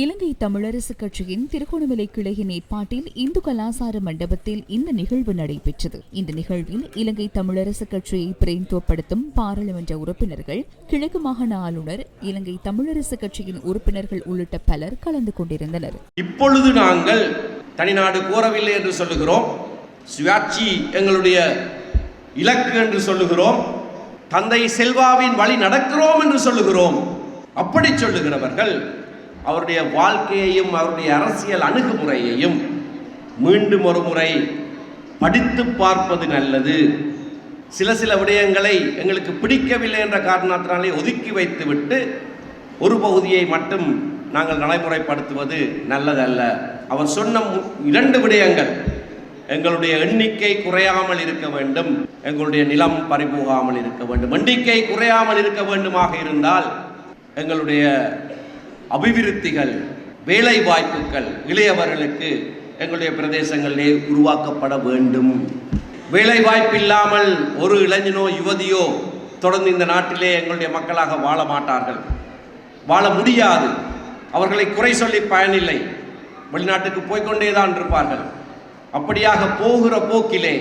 இலங்கை தமிழரசு கட்சியின் திருகோணமலை கிளையின் ஏற்பாட்டில் இந்து கலாசார மண்டபத்தில் இந்த நிகழ்வு நடைபெற்றது. இந்த நிகழ்வில் இலங்கை தமிழரசு கட்சியை பிரதிநிதித்துவப்படுத்தும் பாராளுமன்ற உறுப்பினர்கள் கிழக்கு மாகாண ஆளுநர் இலங்கை தமிழரசு கட்சியின் உறுப்பினர்கள் உள்ளிட்ட பலர் கலந்து கொண்டிருந்தனர். இப்பொழுது நாங்கள் தனிநாடு கோரவில்லை என்று சொல்லுகிறோம். சுயாட்சி எங்களுடைய இலக்கு என்று சொல்லுகிறோம். தந்தை செல்வாவின் வழி நடக்கிறோம் என்று சொல்லுகிறோம். அப்படி சொல்லுகிறவர்கள் அவருடைய வாழ்க்கையையும் அவருடைய அரசியல் அணுகுமுறையையும் மீண்டும் ஒரு முறை படித்து பார்ப்பது நல்லது. சில சில விடயங்களை எங்களுக்கு பிடிக்கவில்லை என்ற காரணத்தினாலே ஒதுக்கி வைத்துவிட்டு ஒரு பகுதியை மட்டும் நாங்கள் நடைமுறைப்படுத்துவது நல்லதல்ல. அவர் சொன்ன இரண்டு விடயங்கள். எங்களுடைய எண்ணிக்கை குறையாமல் இருக்க வேண்டும். எங்களுடைய நிலம் பறிபோகாமல் இருக்க வேண்டும். எண்ணிக்கை குறையாமல் இருக்க வேண்டுமாக இருந்தால் எங்களுடைய அபிவிருத்திகள் வேலை வாய்ப்புகள் இளையவர்களுக்கு எங்களுடைய பிரதேசங்களிலே உருவாக்கப்பட வேண்டும். வேலை வாய்ப்பு இல்லாமல் ஒரு இளைஞனோ யுவதியோ தொடர்ந்து இந்த நாட்டிலே எங்களுடைய மக்களாக வாழ மாட்டார்கள். வாழ முடியாது. அவர்களை குறை சொல்லி பயனில்லை. வெளிநாட்டுக்கு போய்கொண்டே தான் இருப்பார்கள். அப்படியாக போகிற போக்கிலே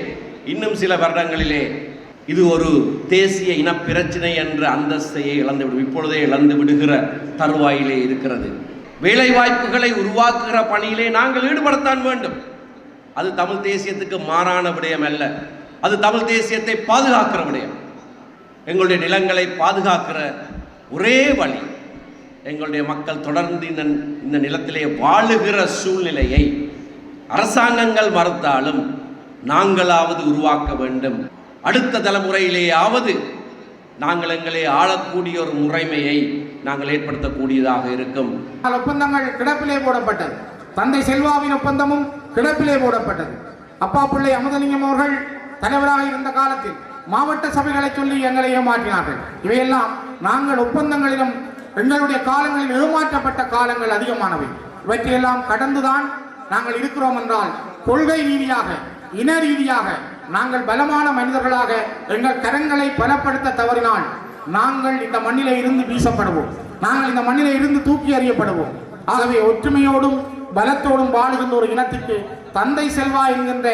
இன்னும் சில வருடங்களிலே இது ஒரு தேசிய இன பிரச்சனை என்ற அந்தஸ்தையை இழந்துவிடும். இப்பொழுதே இழந்து விடுகிற தருவாயிலே இருக்கிறது. வேலை வாய்ப்புகளை உருவாக்குகிற பணியிலே நாங்கள் ஈடுபடத்தான் வேண்டும். அது தமிழ் தேசியத்துக்கு மாறான விடயம் அல்ல. அது தமிழ் தேசியத்தை பாதுகாக்கிற விடயம். எங்களுடைய நிலங்களை பாதுகாக்கிற ஒரே வழி எங்களுடைய மக்கள் தொடர்ந்து இந்த இந்த நிலத்திலே வாழுகிற சூழ்நிலையை அரசாங்கங்கள் மறுத்தாலும் நாங்களாவது உருவாக்க வேண்டும். அடுத்த தலைமுறையிலேயாவது நாங்கள் எங்களை ஆளக்கூடிய ஒரு முறைமையை நாங்கள் ஏற்படுத்தக்கூடியதாக இருக்கும். ஒப்பந்தங்கள் கிடப்பிலே போடப்பட்டது. தந்தை செல்வாவின் ஒப்பந்தமும் கிடப்பிலே போடப்பட்டது. அப்பா பிள்ளை அமுதலிங்கம் அவர்கள் தலைவராக இருந்த காலத்தில் மாவட்ட சபைகளை சொல்லி எங்களை ஏமாற்றினார்கள். இவையெல்லாம் நாங்கள் ஒப்பந்தங்களிலும் எங்களுடைய காலங்களில் ஏமாற்றப்பட்ட காலங்கள் அதிகமானவை. இவற்றையெல்லாம் கடந்துதான் நாங்கள் இருக்கிறோம் என்றால் கொள்கை ரீதியாக இன ரீதியாக நாங்கள் பலமான மனிதர்களாக எங்கள் கரங்களை பலப்படுத்த தவறினால் நாங்கள் இந்த மண்ணிலே இருந்து வீசப்படுவோம். நாங்கள் இந்த மண்ணிலே இருந்து தூக்கி அறியப்படுவோம் ஆகவே ஒற்றுமையோடும் பலத்தோடும் வாழுகின்ற ஒரு இனத்திற்கு தந்தை செல்வா என்கின்ற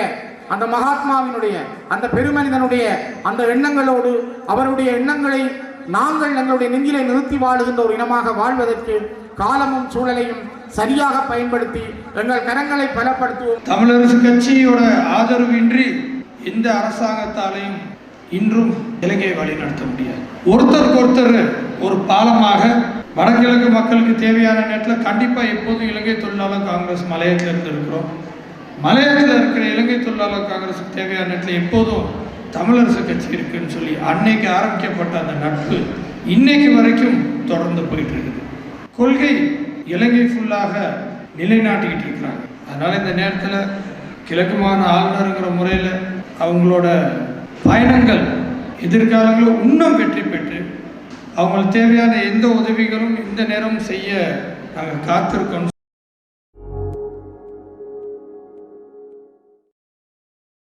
அந்த மகாத்மாவினுடைய அந்த பெருமனிதனுடைய அந்த எண்ணங்களோடு அவருடைய எண்ணங்களை நாங்கள் எங்களுடைய நெஞ்சிலை நிறுத்தி வாழுகின்ற ஒரு இனமாக வாழ்வதற்கு காலமும் சூழலையும் சரியாக பயன்படுத்தி எங்கள் கரங்களை பலப்படுத்துவோம். தமிழரசு கட்சியோட ஆதரவின்றி இந்த அரசாங்கத்தாலையும் இன்றும் இலங்கையை வழிநடத்த முடியாது. ஒருத்தருக்கு ஒருத்தர் ஒரு பாலமாக வடகிழக்கு மக்களுக்கு தேவையான நேரத்தில் கண்டிப்பாக எப்போதும் இலங்கை தொழிலாளர் காங்கிரஸ் மலையத்தில் இருந்திருக்கிறோம். மலையத்தில் இருக்கிற இலங்கை தொழிலாளர் காங்கிரஸுக்கு தேவையான நேரத்தில் எப்போதும் தமிழரசு கட்சி இருக்குன்னு சொல்லி அன்னைக்கு ஆரம்பிக்கப்பட்ட அந்த நட்பு இன்னைக்கு வரைக்கும் தொடர்ந்து போயிட்டு இருக்குது. கொள்கை இலங்கை ஃபுல்லாக நிலைநாட்டிக்கிட்டு இருக்கிறாங்க. அதனால் இந்த நேரத்தில் கிழக்கு மாகாண ஆளுநருங்கிற முறையில் அவங்களோட பயணங்கள் எதிர்காலங்களில் இன்னும் வெற்றி பெற்று அவங்களுக்கு தேவையான எந்த உதவிகளும் இந்த நேரம் செய்ய நாங்கள் காத்திருக்கோம்